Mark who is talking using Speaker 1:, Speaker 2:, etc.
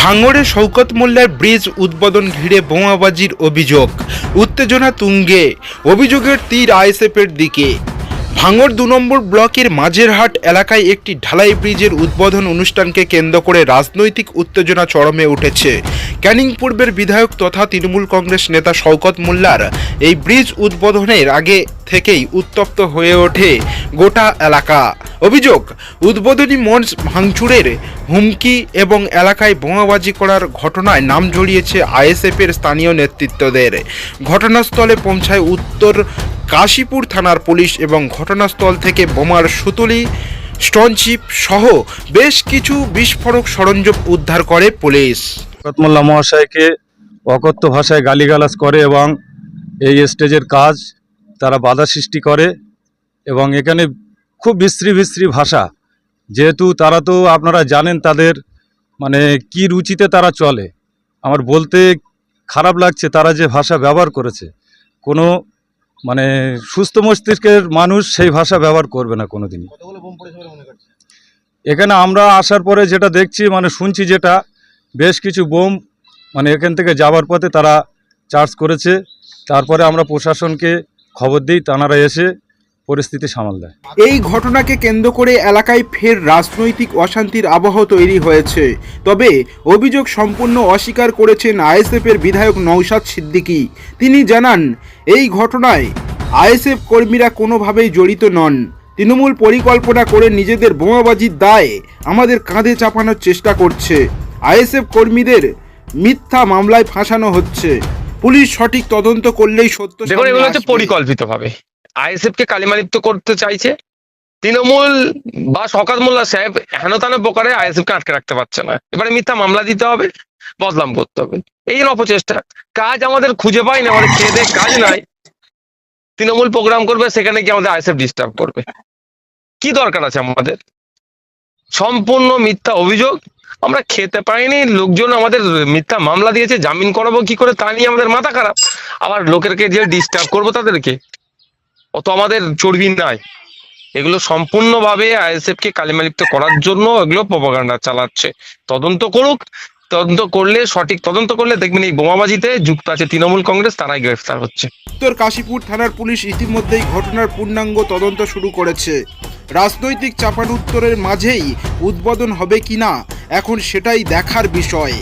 Speaker 1: ভাঙড়ে শওকত মোল্লার ব্রিজ উদ্বোধন ঘিরে বোমাবাজির অভিযোগ। উত্তেজনা তুঙ্গে। অভিযোগের তীর আইএসএফের দিকে। ভাঙড় দু নম্বর ব্লকের মাঝেরহাট এলাকায় একটি ঢালাই ব্রিজের উদ্বোধন অনুষ্ঠানকে কেন্দ্র করে রাজনৈতিক উত্তেজনা চরমে উঠেছে। ক্যানিং পূর্বের বিধায়ক তথা তৃণমূল কংগ্রেস নেতা শওকত মোল্লার এই ব্রিজ উদ্বোধনের আগে থেকেই উত্তপ্ত হয়ে ওঠে গোটা এলাকা। অভিযোগ, উদ্বোধনী মঞ্চ ভাঙচুরের হুমকি এবং এলাকায় বোমাবাজি করার ঘটনায় নাম জড়িয়েছে আইএসএফের স্থানীয় নেতৃত্বদের। ঘটনাস্থলে পৌঁছায় উত্তর কাশীপুর থানার পুলিশ এবং ঘটনাস্থল থেকে বোমার সুতুলি, স্টোনচিপ সহ বেশ কিছু বিস্ফোরক সরঞ্জাম উদ্ধার করে পুলিশ।
Speaker 2: মহাশয়কে অকথ্য ভাষায় গালিগালাজ করে এবং এই স্টেজের কাজ তারা বাধা সৃষ্টি করে এবং এখানে খুব বিশ্রী বিশ্রী ভাষা। যেহেতু তারা তো আপনারা জানেন তাদের মানে কি রুচিতে তারা চলে। আমার বলতে খারাপ লাগছে তারা যে ভাষা ব্যবহার করেছে। কোনো মানে সুস্থ মস্তিষ্কের মানুষ সেই ভাষা ব্যবহার করবে না কোনো দিনই এখানে আমরা আসার পরে যেটা দেখছি মানে শুনছি যেটা বেশ কিছু বোম মানে এখান থেকে যাওয়ার পথে তারা চার্জ করেছে। তারপরে আমরা প্রশাসনকে খবর দিই তানারা এসে পরিস্থিতি সামাল দেয়।
Speaker 1: এই ঘটনাকে কেন্দ্র করে এলাকায় ফের রাজনৈতিক অশান্তির আবহ তৈরি হয়েছে। তবে অভিযোগ সম্পূর্ণ অস্বীকার করেছেন আইএসএফের বিধায়ক নৌশাদ সিদ্দিকী। তিনি জানান, এই ঘটনায় আইএসএফ কর্মীরা কোনোভাবেই জড়িত নন। তৃণমূল পরিকল্পনা করে নিজেদের বোমাবাজির দায়ে আমাদের কাঁধে চাপানোর চেষ্টা করছে। আইএসএফ কর্মীদের মিথ্যা মামলায় ফাঁসানো হচ্ছে। পুলিশ সঠিক তদন্ত করলেই সত্য
Speaker 3: দেখুন এগুলো হচ্ছে
Speaker 1: আসবে।
Speaker 3: পরিকল্পিত ভাবে আইএসএফ কে কালিমালিপ্ত করতে চাইছে। তৃণমূল বা শকাত মোল্লা সাহেব হেন তেন প্রকারে আইএসএফ কে আটকে রাখতে পারছে না। এবারে মিথ্যা মামলা দিতে হবে বদলাম করতে হবে। এই অপচেষ্টা কাজ আমাদের খুঁজে পাই না আমাদের খেয়ে কাজ নাই। তৃণমূল প্রোগ্রাম করবে সেখানে গিয়ে আমাদের আইএসএফ ডিস্টার্ব করবে। কি দরকার আছে আমাদের? সম্পূর্ণ মিথ্যা অভিযোগ আমরা খেতে পাইনি, লোকজন আমাদের মিথ্যা মামলা দিয়েছে, জামিন করাবো কি করে তা নিয়ে আমাদের মাথা খারাপ। আবার লোকেরকে যে ডিস্টার্ব করব তাদেরকে অত আমাদের চর্বি নাই। এগুলো সম্পূর্ণভাবে আইএসএফ কে কালিমালিপ্ত করার জন্য এগুলো প্রপাগান্ডা চালাচ্ছে। তদন্ত করুক, তদন্ত করলে, সঠিক তদন্ত করলে দেখবেন এই বোমাবাজিতে যুক্ত আছে তৃণমূল কংগ্রেস, তারাই গ্রেফতার হচ্ছে।
Speaker 1: উত্তর কাশীপুর থানার পুলিশ ইতিমধ্যেই ঘটনার পূর্ণাঙ্গ তদন্ত শুরু করেছে। রাজনৈতিক চাপান উত্তরের মাঝেই উদ্বোধন হবে কিনা এখন সেটাই দেখার বিষয়।